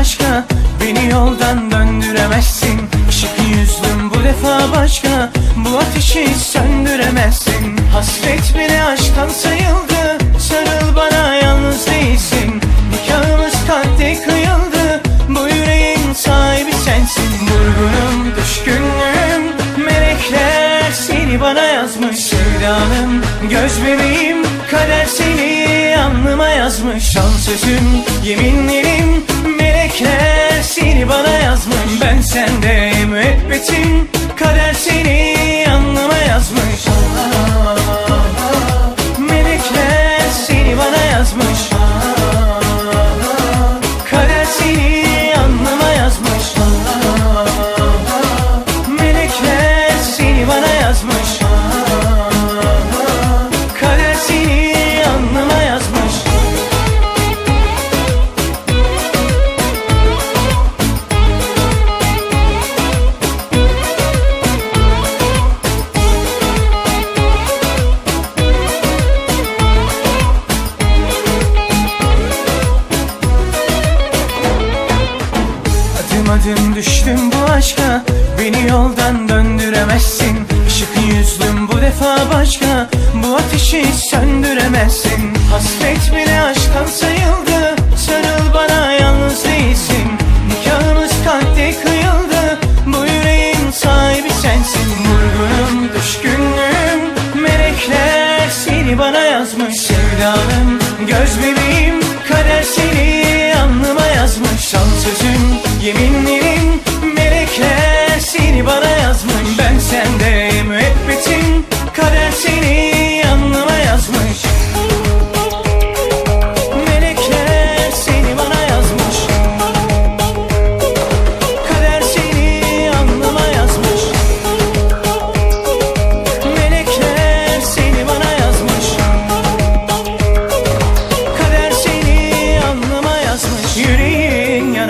aşka Beni yoldan döndüremezsin. Şık yüzlüm bu defa başka. Bu ateşi söndüremezsin. Hasret bile aşktan sayıldı. Sarıl bana yalnız değilsin. Nikahımız kalpte kıyıldı. Bu yüreğin sahibi sensin. Vurgunum, düşkünlüğüm. Melekler seni bana yazmış. Sevdanım, göz bebeğim. Kader seni alnıma yazmış. Şansözüm, yeminlerim. Melekler seni bana yazmış. Ben sende müebbetim Kader seni Adım düştüm bu aşka. Beni yoldan döndüremezsin. Işık yüzlüm bu defa başka. Bu ateşi söndüremezsin. Hasret bile aşktan sayıldı. Sarıl bana yalnız değilsin. Nikahımız kalpte kıyıldı. Bu yüreğin sahibi sensin. Vurgunum, düşkünlüğüm Melekler seni bana yazmış. Sevdanım, göz bebeğim Kader seni alnıma yazmış. Şan sözüm,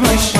my shit.